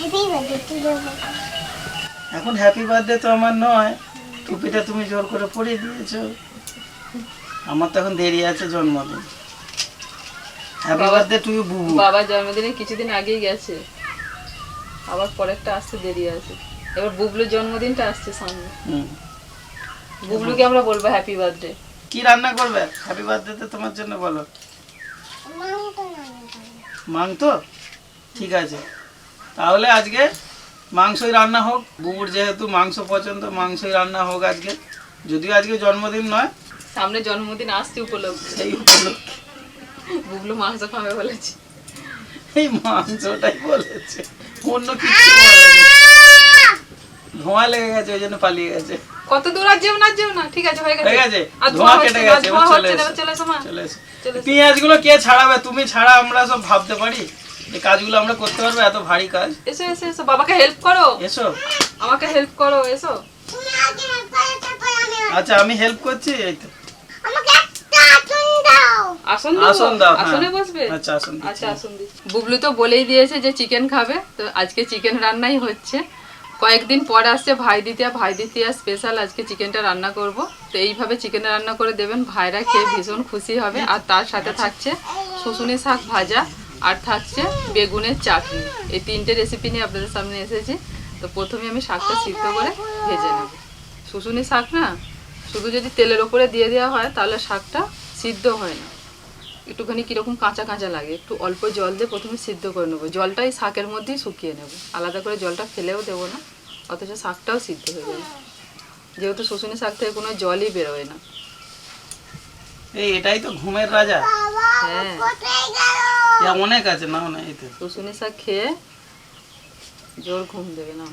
Happy birthday to এখন happy birthday তো আমার নয় টুপিটা তুমি জোর করে পরিয়ে দিয়েছ। আমার তো এখন দেরি আছে জন্মদিন। হ্যাপি বার্থডে টু ইউ বুবু। বাবার জন্মদিনে কিছুদিন আগেই গেছে। আবার পরেরটা আসতে দেরি আছে। এবার বুবলুর জন্মদিনটা আসছে সামনে। হুম। বুবলুকে আমরা বলব হ্যাপি বার্থডে কি রান্না করবে? হ্যাপি বার্থডেতে তোমার জন্য বলো। মাংস? ঠিক আছে। তাহলে আজকে মাংসই রান্না হোক বুবুর যেহেতু মাংস পছন্দ মাংসই রান্না হোক আজকে। যদিও আজকে জন্মদিন নয় সামনে জন্মদিন আসছে উপলক্ষে। সেই উপলক্ষে। বুবলু মাংস খাবে বলেছি। এই মাংসটাই বলেছে। অন্য কিছু ধোঁয়া লেগে গেছে ওই জন্য পালিয়ে গেছে। কত দূর আর যেও না যেও না। ঠিক আছে হয়ে গেছে। গেছে? আর ধোঁয়া কেটে গেছে চলে এসো। চলে এসো। এসো। পেঁয়াজগুলো কে ছাড়াবে? তুমি ছাড়া আমরা সব ভাবতে পারি? এই কাজগুলো আমরা করতে পারব এত ভারী কাজ। এসো এসো এসো বাবাকে হেল্প করো। এসো। আমাকে হেল্প করো এসো। আচ্ছা আমি হেল্প করছি এই তো। আমাকে একটা আটন দাও। আসন দাও হ্যাঁ। আসনে বসবে? আচ্ছা আসন আচ্ছা আসুন দিচ্ছি। বুবলু তো বলেই দিয়েছে যে চিকেন খাবে তো আজকে চিকেন রান্নাই হচ্ছে। কয়েকদিন পর আসছে ভাই দ্বিতীয়া ভাই দ্বিতীয়া স্পেশাল আজকে চিকেনটা রান্না করব। তো এইভাবে চিকেন রান্না করে দেবেন ভাইরা খেয়ে ভীষণ খুশি হবে। আর তার সাথে থাকছে শুশুনি শাক ভাজা। আর থাকছে বেগুনের চাটনি। এই তিনটে রেসিপি নিয়ে আপনাদের সামনে এসেছি। তো প্রথমে আমি শাকটা সিদ্ধ করে ভেজে নেব। শুশুনি শাক না, শুধু যদি তেলের ওপরে দিয়ে দেওয়া হয়, তাহলে শাকটা সিদ্ধ হয় না। একটুখানি কীরকম কাঁচা কাঁচা লাগে। একটু অল্প জল দিয়ে প্রথমে সিদ্ধ করে নেব। জলটাই শাকের মধ্যেই শুকিয়ে নেব। আলাদা করে জলটা ফেলেও দেবো না, অথচ শাকটাও সিদ্ধ হয়ে যাবে। যেহেতু শুশুনি শাক থেকে কোনো জলই বেরোয় না। এই এটাই তো ঘুমের রাজা। হ্যাঁ। অনেক আছে না না এই তো। শুশুনি শাক খেয়ে জোর ঘুম দেবে না।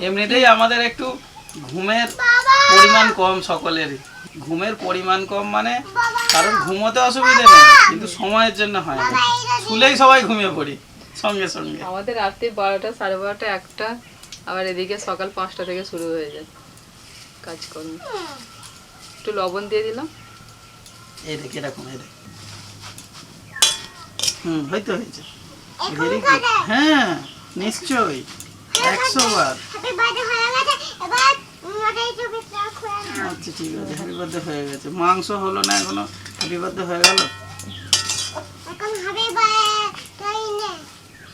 এমনিতেই আমাদের একটু ঘুমের পরিমাণ কম সকলেরই। ঘুমের পরিমাণ কম মানে কারণ ঘুমোতে অসুবিধে নেই কিন্তু সময়ের জন্য হয় না। শুলেই সবাই ঘুমিয়ে পড়ি সঙ্গে সঙ্গে। আমাদের রাত্রি বারোটা সাড়ে বারোটা একটা আবার এদিকে সকাল পাঁচটা থেকে শুরু হয়ে যায় কাজকর্ম। একটু লবণ দিয়ে দিলাম। এই দেখ এরকম এই দেখ। হুম হয়তো হয়েছে এখন ভেরি গুড হ্যাঁ নিশ্চয়ই। একশো বার। হ্যাপি বার্থডে হয়ে গেছে এবার মোটাই চুপিটা খুলে নাও। আচ্ছা ঠিক আছে হ্যাপি বার্থডে হয়ে গেছে। মাংস হলো না এখনও? হ্যাপি বার্থডে হয়ে গেল? এখন হ্যাপি বার্থডে নে।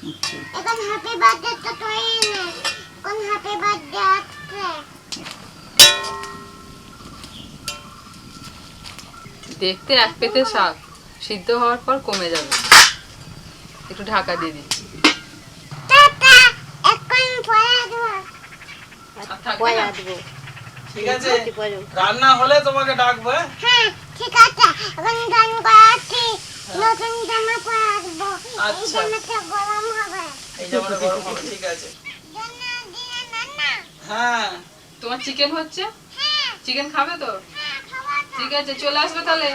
আচ্ছা। এখন হ্যাপি বার্থডে তো তুই নে। এখন হ্যাপি বার্থডে দেখতে এক পেতে শাক সিদ্ধ হওয়ার পর কমে যাবে। একটু ঢাকা দিয়ে দিচ্ছি টাটা এখন পরে দেবো পরে দেবো। ঠিক আছে রান্না হলে তোমাকে ডাকবো হ্যাঁ? হ্যাঁ ঠিক আছে। এখন গান করাচ্ছি। নতুন জামা পরে আসব এই আচ্ছা। জামাটা গরম হবে। এই জামাটা গরম হবে ঠিক আছে। হ্যাঁ। তোমার চিকেন হচ্ছে? হ্যাঁ। চিকেন খাবে তো হ্যাঁ ঠিক আছে, চলে আসবে তাহলে?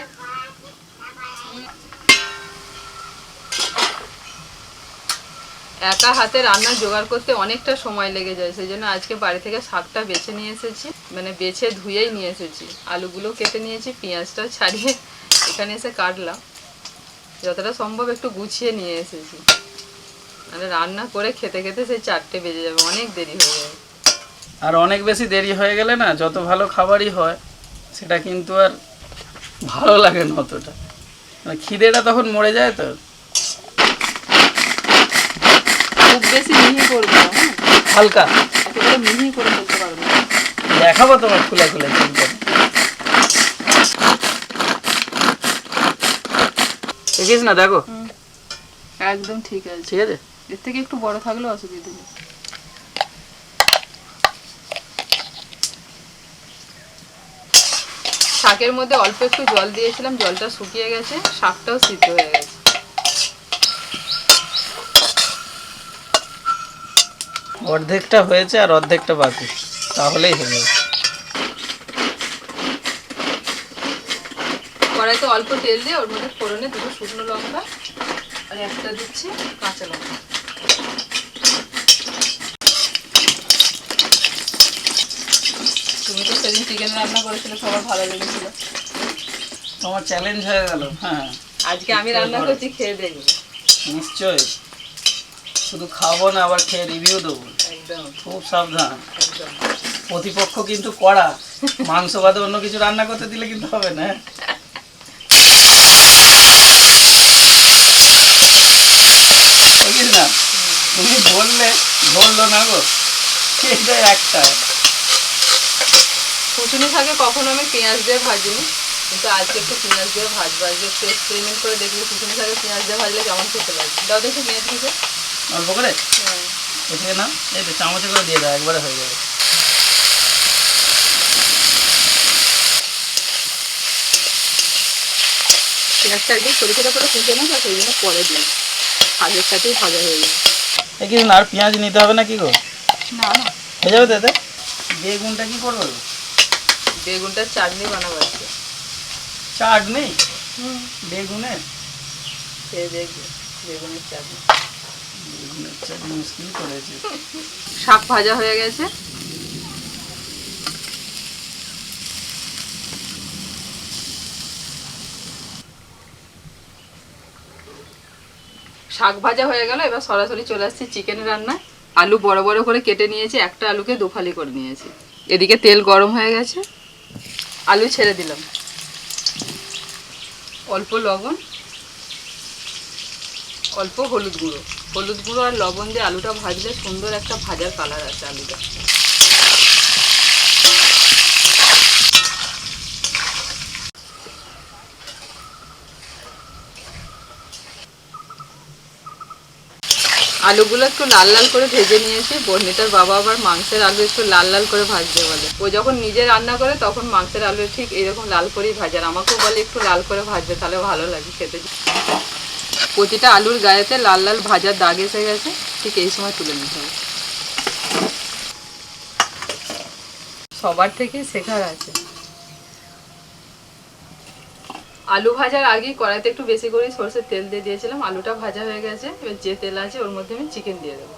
একা হাতে রান্না জোগাড় করতে অনেকটা সময় লেগে যায় সেই জন্য আজকে বাড়ি থেকে শাকটা বেছে নিয়ে এসেছি। মানে বেছে ধুয়েই নিয়ে এসেছি। আলুগুলো কেটে নিয়েছি পেঁয়াজটা ছাড়িয়ে এখানে এসে কাটলাম। যতটা সম্ভব একটু গুছিয়ে নিয়ে এসেছি। মানে রান্না করে খেতে খেতে সেই চারটে বেজে যাবে, অনেক দেরি হয়ে যাবে। আর অনেক বেশি দেরি হয়ে গেলে না, যত ভালো খাবারই হয় সেটা কিন্তু আর ভালো লাগে না অতটা। মানে খিদেটা তখন মরে যায় তো। খুব বেশি মিহি করব না হ্যাঁ? হালকা। একেবারে মিহি করে ফেলতে পারব দেখাবো তোমার খুলে খুলে চিন্তা। দেখিস না দেখো। একদম ঠিক আছে। ঠিক আছে? এর থেকে একটু বড় থাকলেও অসুবিধা নেই। শাকের মধ্যে অল্প একটু জল দিয়েছিলাম জলটা শুকিয়ে গেছে শাকটাও সিদ্ধ হয়ে গেছে। অর্ধেকটা হয়েছে আর অর্ধেকটা বাকি তাহলেই হয়ে কড়াইতে অল্প তেল দিয়ে ওর মধ্যে ফোড়নে দুটো শুকনো লঙ্কা আর একটা দিচ্ছি কাঁচা লঙ্কা। তুমি তো সেদিন চিকেন রান্না করেছিলে সবার ভালো লেগেছিল। তোমার চ্যালেঞ্জ হয়ে গেল হ্যাঁ। আজকে আমি রান্না করছি খেয়ে দেখবে নিশ্চয়ই। শুধু খাব না আবার খেয়ে রিভিউ দেবো। একদম। খুব সাবধান। প্রতিপক্ষ কিন্তু কড়া। মাংস বাদে অন্য কিছু রান্না করতে দিলে কিন্তু হবে না? বুঝিস না? তুমি বললে ধরলো না গো। এটা একটা। কুচুনি থাকে কখনো আমি পেঁয়াজ দিয়ে ভাজিনি। কিন্তু আজকে একটু পেঁয়াজ দিয়ে ভাজবো। আজকে একটু এক্সপেরিমেন্ট করে দেখব কুচুনি থাকে। পেঁয়াজ দিয়ে ভাজলে কেমন খেতে লাগে। দাও দেখি পেঁয়াজ দিতে অল্প করে? এদিকে না এই তো চামচে করে দিয়ে দাও একবারে হয়ে যাবে। পেঁয়াজটা একদম ছোটো ছোটো করে কুচে না সেই জন্য পরে দিই শাকের সাথেই ভাজা হয়ে যাবে এ কি না আর পেঁয়াজ নিতে হবে না কি গো? না না। হয়ে যাবে তো বেগুনটা কি করব? গো? বেগুনটার চাটনি বানাবো আজকে। চাট নেই বেগুনের? খেয়ে দেখবে বেগুনের চাটনি। বেগুনের চাটনি মুশকিল করেছে। শাক ভাজা হয়ে গেছে। শাক ভাজা হয়ে গেল এবার সরাসরি চলে আসছি চিকেন রান্না আলু বড় বড় করে কেটে নিয়েছি একটা আলুকে দুফালি করে নিয়েছি। এদিকে তেল গরম হয়ে গেছে। আলু ছেড়ে দিলাম। অল্প লবণ, অল্প হলুদ গুঁড়ো। হলুদ গুঁড়ো আর লবণ দিয়ে আলুটা ভাজলে সুন্দর একটা ভাজার কালার আছে আলুটা। আলুগুলো একটু লাল লাল করে ভেজে নিয়েছি। বর্ণিতার বাবা আবার মাংসের আলু একটু লাল লাল করে ভাজতে বলে। ও যখন নিজে রান্না করে তখন মাংসের আলু ঠিক এরকম লাল করেই ভাজে। আর আমাকেও বলে একটু লাল করে ভাজবে, তাহলে ভালো লাগে খেতে। প্রতিটা আলুর গায়েতে লাল লাল ভাজার দাগ এসে গেছে। ঠিক এই সময় তুলে নিতে হবে। সবার থেকেই শেখার আছে। আলু ভাজার আগে কড়াইতে একটু বেশি করে সরষের তেল দিয়ে দিয়েছিলাম। আলুটা ভাজা হয়ে গেছে। এবার যে তেল আছে ওর মধ্যে আমি চিকেন দিয়ে দেবো।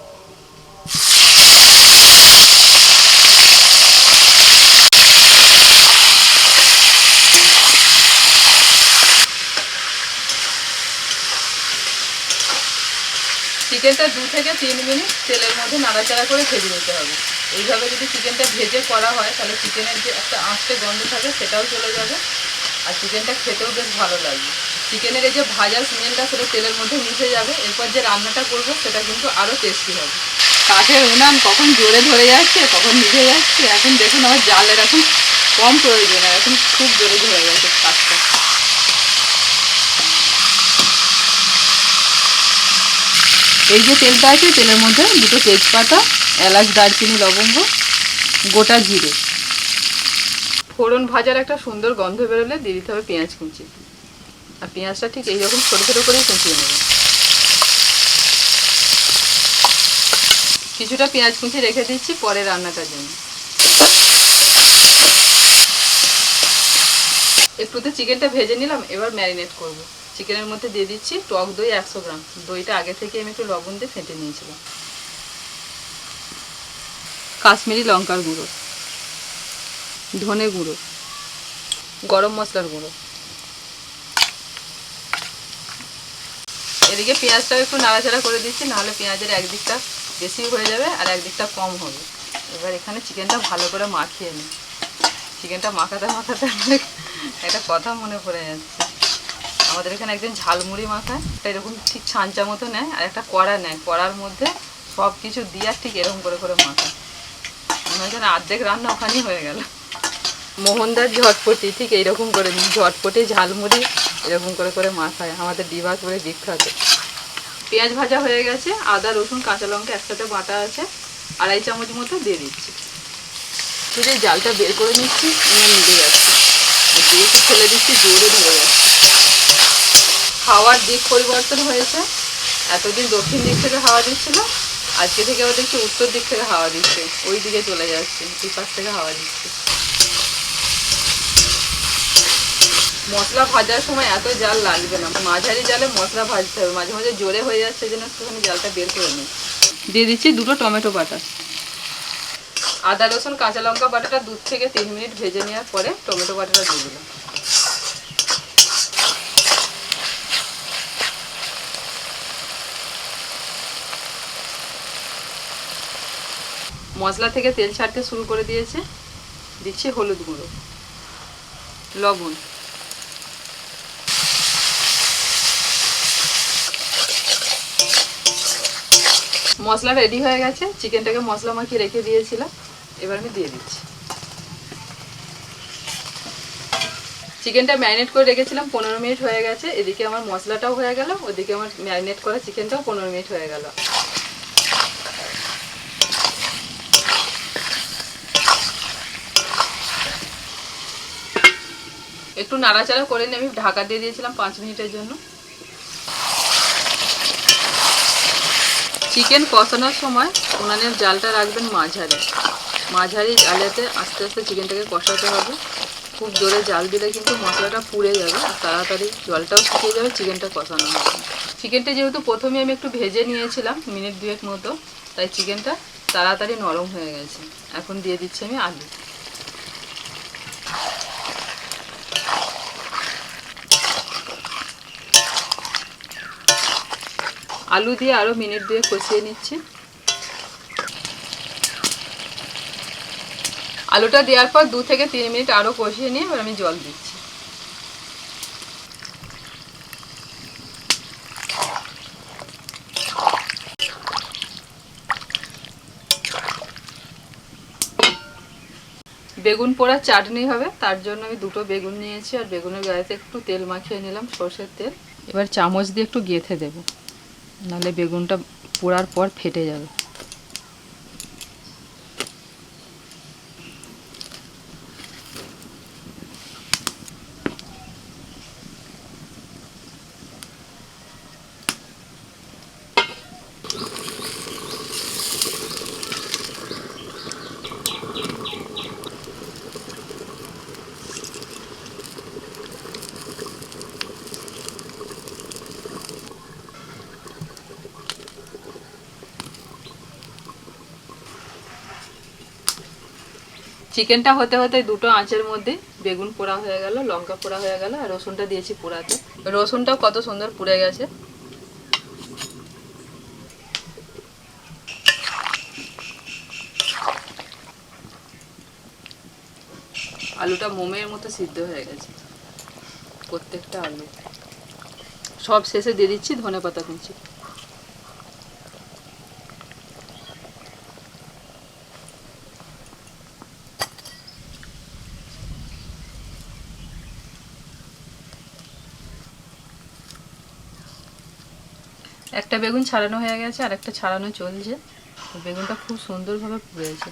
চিকেনটা দু থেকে তিন মিনিট তেলের মধ্যে নাড়াচাড়া করে ভেজে নিতে হবে। এইভাবে যদি চিকেনটা ভেজে করা হয়, তাহলে চিকেনের যে একটা আঁশটে গন্ধ থাকে, সেটাও চলে যাবে। আর চিকেনটা খেতেও বেশ ভালো লাগবে চিকেনের এই যে ভাজার স্মেলটা সেটা তেলের মধ্যে মিশে যাবে, এরপর যে রান্নাটা করব সেটা কিন্তু আরও টেস্টি হবে। কাঠের উনান কখন জোরে ধরে যাচ্ছে, কখন নিভে যাচ্ছে, এখন দেখুন আমার জালের এখন কম প্রয়োজন, আর এখন খুব জোরে ধরে গেছে কাঠটা। এই যে তেলটা আছে, তেলের মধ্যে দুটো তেজপাতা, এলাচ, দারচিনি, লবঙ্গ, গোটা জিরে। ফোড়ন ভাজার একটা সুন্দর গন্ধ বেরোলে দিয়ে দিতে হবে পেঁয়াজ কুচি। আর পেঁয়াজটা ঠিক এইরকম ছোটো ছোটো করেই কুচিয়ে নেবে। কিছুটা পেঁয়াজ কুচি রেখে দিচ্ছি পরে রান্নাটার জন্য। একটুতে চিকেনটা ভেজে নিলাম, এবার ম্যারিনেট করব। চিকেনের মধ্যে দিয়ে দিচ্ছি টক দই একশো গ্রাম। দইটা আগে থেকে আমি একটু লবণ দিয়ে ফেটে নিয়েছিলাম। কাশ্মীরি লঙ্কার গুঁড়ো। ধনে গুঁড়ো, গরম মশলার গুঁড়ো। এদিকে পেঁয়াজটা একটু নাড়াচাড়া করে দিচ্ছি, নাহলে পেঁয়াজের একদিকটা বেশি হয়ে যাবে আর একদিকটা কম হবে। এবার এখানে চিকেনটা ভালো করে মাখিয়ে নিই। চিকেনটা মাখাতে মাখাতে একটা কথা মনে পড়ে যাচ্ছে। আমাদের এখানে একদিন ঝালমুড়ি মাখায় এরকম ঠিক ছাঁচা মতো নেয় আর একটা কড়া নেয়। কড়ার মধ্যে সব কিছু দিয়ে ঠিক এরকম করে করে মাখায়। মনে হয় যেন অর্ধেক রান্না ওখানেই হয়ে গেল। মোহনদার ঝটপটি, ঠিক এইরকম করে ঝটপটি, ঝালমুড়ি, এরকম করে করে মাখায়। আমাদের ডিবাস বলে বিখ্যাত। পেঁয়াজ ভাজা হয়ে গেছে, আদা, রসুন, কাঁচা লঙ্কা একসাথে বাটা আছে। আড়াই চামচ মতো দিয়ে দিচ্ছি। শুধু জালটা বের করে নিচ্ছি এবার নিভে যাচ্ছে। আর একটু ফেলে দিচ্ছি, জোরে ধরে যাচ্ছে। হাওয়ার দিক পরিবর্তন হয়েছে। এতদিন দক্ষিণ দিক থেকে হাওয়া দিচ্ছিল, আজকে থেকে আবার দেখছি উত্তর দিক থেকে হাওয়া দিচ্ছে। ওই দিকে চলে যাচ্ছে, দুই পাশ থেকে হাওয়া দিচ্ছে। মশলা ভাজার সময় এত জাল লাগবে না। মাঝারি জালে মশলা ভাজতে হবে। মাঝে মাঝে জোরে হয়ে যাচ্ছে জন্য একটুখানি জালটা বের করে নিই। দিয়ে দিচ্ছি দুটো টমেটো বাটা। আদা, রসুন, কাঁচা লঙ্কা বাটাটা দু থেকে তিন মিনিট ভেজে নেওয়ার পরে টমেটো বাটাটা দিয়ে দিলাম। মশলা থেকে তেল ছাড়তে শুরু করে দিয়েছে। দিচ্ছি হলুদ গুঁড়ো। লবণ। মশলা রেডি হয়ে গেছে। চিকেনটাকে মশলা মাখিয়ে রেখে দিয়েছিলাম। এবার আমি দিয়ে দিচ্ছি। চিকেনটা ম্যারিনেট করে রেখেছিলাম, পনেরো মিনিট হয়ে গেছে। এদিকে আমার মশলাটাও হয়ে গেল, ওদিকে আমার ম্যারিনেট করা চিকেনটাও পনেরো মিনিট হয়ে গেল। একটু নাড়াচাড়া করে নিয়ে আমি ঢাকা দিয়ে দিয়েছিলাম পাঁচ মিনিটের জন্য। চিকেন কষানোর সময় উনানের জালটা রাখবেন মাঝারি। মাঝারি জালেতে আস্তে আস্তে চিকেনটাকে কষাতে হবে। খুব জোরে জাল দিলে কিন্তু মশলাটা পুড়ে যাবে তাড়াতাড়ি জলটাও শুকিয়ে যাবে, চিকেনটা কষানো হবে। চিকেনটা যেহেতু প্রথমে আমি একটু ভেজে নিয়েছিলাম, মিনিট দুয়েক মতো, তাই চিকেনটা তাড়াতাড়ি নরম হয়ে গেছে। এখন দিয়ে দিচ্ছি আমি আলু। আলু দিয়ে আরও মিনিট দুয়ে কষিয়ে নিচ্ছি। আলুটা দেওয়ার পর দু থেকে তিন মিনিট আরও কষিয়ে নিয়ে এবার আমি জল দিচ্ছি। বেগুন পোড়া চাটনি হবে, তার জন্য আমি দুটো বেগুন নিয়েছি, আর বেগুনের গায়েতে একটু তেল মাখিয়ে নিলাম, সর্ষের তেল। এবার চামচ দিয়ে একটু গেঁথে দেবো। নাহলে বেগুনটা পোড়ার পর ফেটে যাবে। চিকেনটা হতে হতে দুটো আঁচের মধ্যে বেগুন পোড়া হয়ে গেল, লঙ্কা পোড়া হয়ে গেল, আর রসুনটা দিয়েছি পোড়াতে। রসুনটাও কত সুন্দর পুড়ে গেছে। আলুটা মোমের মতো সিদ্ধ হয়ে গেছে। প্রত্যেকটা আলু। সব শেষে দিয়ে দিচ্ছি ধনে পাতা কুচি। একটা বেগুন ছাড়ানো হয়ে গেছে আর একটা ছাড়ানো চলছে। বেগুনটা খুব সুন্দরভাবে পুড়েছে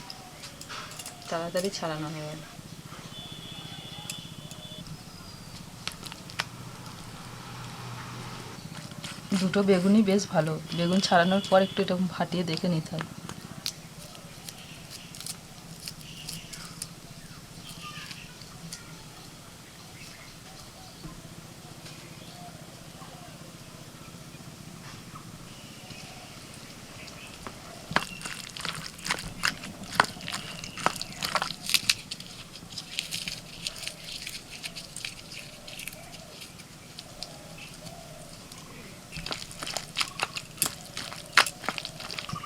তাড়াতাড়ি ছাড়ানো হয়ে গেল। দুটো বেগুনই বেশ ভালো। বেগুন ছাড়ানোর পর একটু এরকম ফাটিয়ে দেখে নিতে হবে।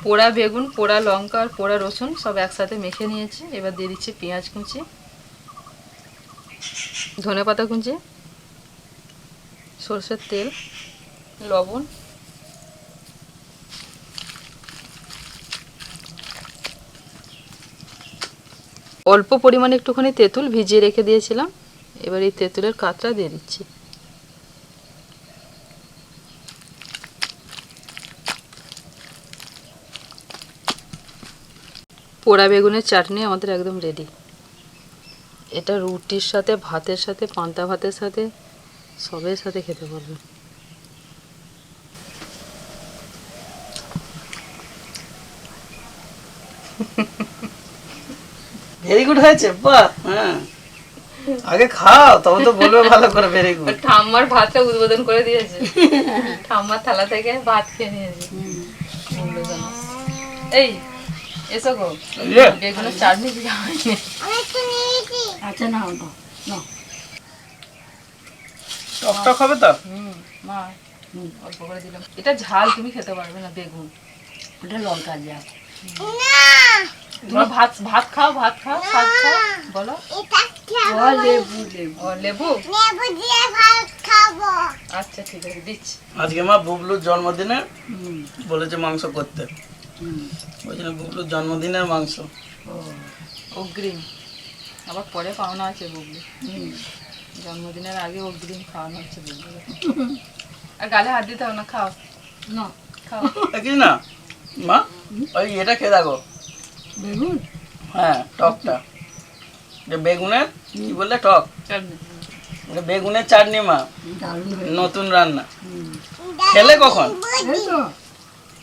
পোড়া বেগুন, পোড়া লঙ্কা আর পোড়া রসুন সব একসাথে মেখে নিয়েছি। এবার দিয়ে দিচ্ছি পেঁয়াজ কুচি ধনে পাতা কুচি, সরষের তেল, লবণ, অল্প পরিমাণে একটুখানি তেঁতুল ভিজিয়ে রেখে দিয়েছিলাম। এবার এই তেঁতুলের কাতরা দিয়ে দিচ্ছি। পোড়া বেগুনের চাটনি আমাদের একদম রেডি এটা রুটির সাথে ভাতের সাথে পান্তা ভাতের সাথে সবের সাথে খেতে পারবেন ভেরি গুড হয়েছে বাহ হ্যাঁ। আগে খাও তবে তো বলবে ভালো করে ভেরি গুড ঠাম্মার ভাতটা উদ্বোধন করে দিয়েছে। ঠাম্মার থালা থেকে ভাত খেয়ে নিয়েছে। এই এসো গো। বেগুনের চাটনি আচ্ছা হবে তো? হুম মা অল্প করে দিলাম। এটা ঝাল তুমি খেতে পারবে না বেগুন। ওটা লঙ্কা না। তুমি ভাত ভাত খাও ভাত খাও শাক খাও বলো। এটা খাব ও লেবু লেবু। লেবু? লেবু দিয়ে ভাত খাব। আচ্ছা ঠিক আছে দিচ্ছি। আজকে মা বুবলুর জন্মদিনে বলেছে মাংস করতে। ওই জন্য বুবলুর জন্মদিনের মাংস। ও, অগ্রিম। আবার পরে পাওনা আছে বুবলি হুম। জন্মদিনের আগে অগ্রিম খাওয়ানো হচ্ছে বুবলি আর গালে হাত দিতে হবে না খাও। না। খাও। দেখিস না। মা ওই এটা খেয়ে দেখো। বেগুন? হ্যাঁ টকটা। যে বেগুনের কি বললে টক? চাটনি। এটা বেগুনের চাটনি মা। নতুন রান্না। খেলে কখন?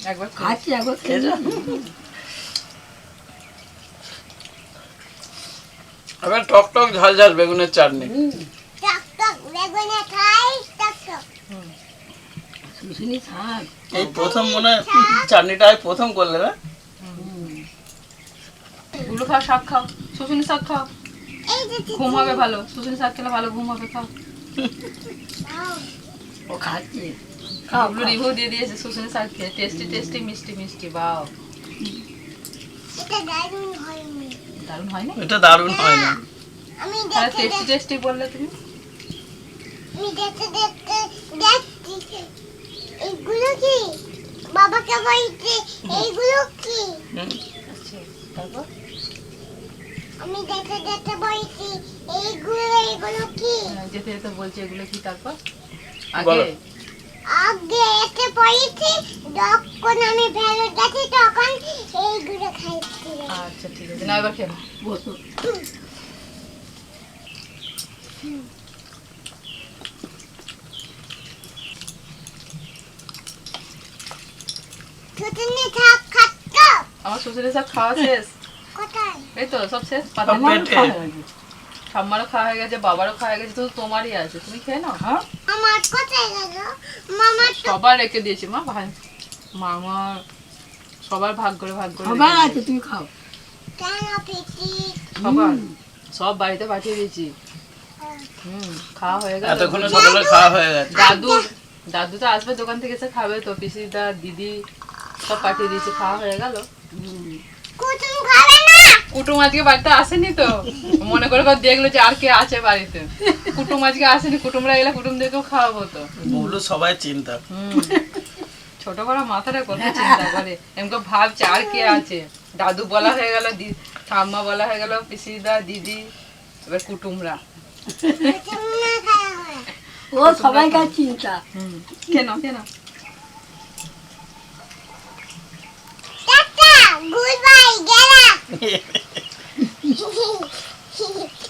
একবার খাচ্ছি একবার খেয়েছো এবার টক টক ঝাল ঝাল বেগুনের চাটনি। হুম, টক টক বেগুনে খাই টক টক। শুশুনি শাক এই প্রথম মনে হয় চাটনিটা প্রথম করলে না? গুলো খাও শাক খাও। শুশুনি শাক খাও। ঘুম হবে ভালো। শুশুনি শাক খেলে ভালো ঘুম হবে খাও। খাও। ও খাচ্ছে। খাও গুলো দিয়ে দিয়েছে শুশুনি শাক খেয়ে টেস্টি টেস্টি মিষ্টি মিষ্টি বাও দারুণ হয় না এটা দারুণ হয় না আমি তাহলে দেখতে টেস্টি টেস্টি বললে তুমি? আমি দেখতে দেখতে দেখছি। এইগুলো কি? বাবাকে বলছে এইগুলো কি? আচ্ছা তারপর? আমি দেখতে দেখতে বলছি এইগুলো এইগুলো কি? হ্যাঁ, যেতে যেতে বলছে এগুলো কি তারপর? আগে আগে এসে পড়েছি যখন আমি গেছি তখন এইগুলো খাইছি। আচ্ছা ঠিক আছে। না এবার খেলো বসো। ছুটনি থাক খাচ্ছ আমার শ্বশুরে সব খাওয়া শেষ? কোথায়? এই তো সব শেষ? পাতা খাওয়া হয়ে গেছে। ঠাম্মারও খাওয়া হয়ে গেছে বাবারও খাওয়া হয়ে গেছে তো তোমারই আছে। তুমি খেয়ে নাও। হ্যাঁ? আমার কোথায় গেল? মামার তো সবার রেখে দিয়েছি মা ভাই। মামা সবার ভাগ করে ভাগ করে সবার আছে তুমি খাও। কেন পেটি সবার। সব বাড়িতে পাঠিয়ে দিয়েছি। হুম খাওয়া হয়ে গেল। এতক্ষণে সকালে খাওয়া হয়ে গেছে। দাদু দাদু তো আসবে দোকান থেকে এসে খাবে তো পিসিদা দিদি সব পাঠিয়ে দিয়েছি খাওয়া হয়ে গেল। হুম, কুটুম আজকে বাড়িতে আসেনি তো? মনে করে করে দেখল যে আর কে আছে বাড়িতে। কুটুম আজকে আসেনি কুটুমরা এলে কুটুমদেরকেও খাওয়াবো তো। বুবলু সবাই চিন্তা। ছোট বড় মাথাটা কত চিন্তা করে। এমনি ভাবছে আর কে আছে। দাদু বলা হয়ে গেল ঠাম্মা বলা হয়ে গেল পিসিদা দিদি এবার কুটুমরা। ও সবাইকার চিন্তা? হুম। কেন কেন? Goodbye, get up.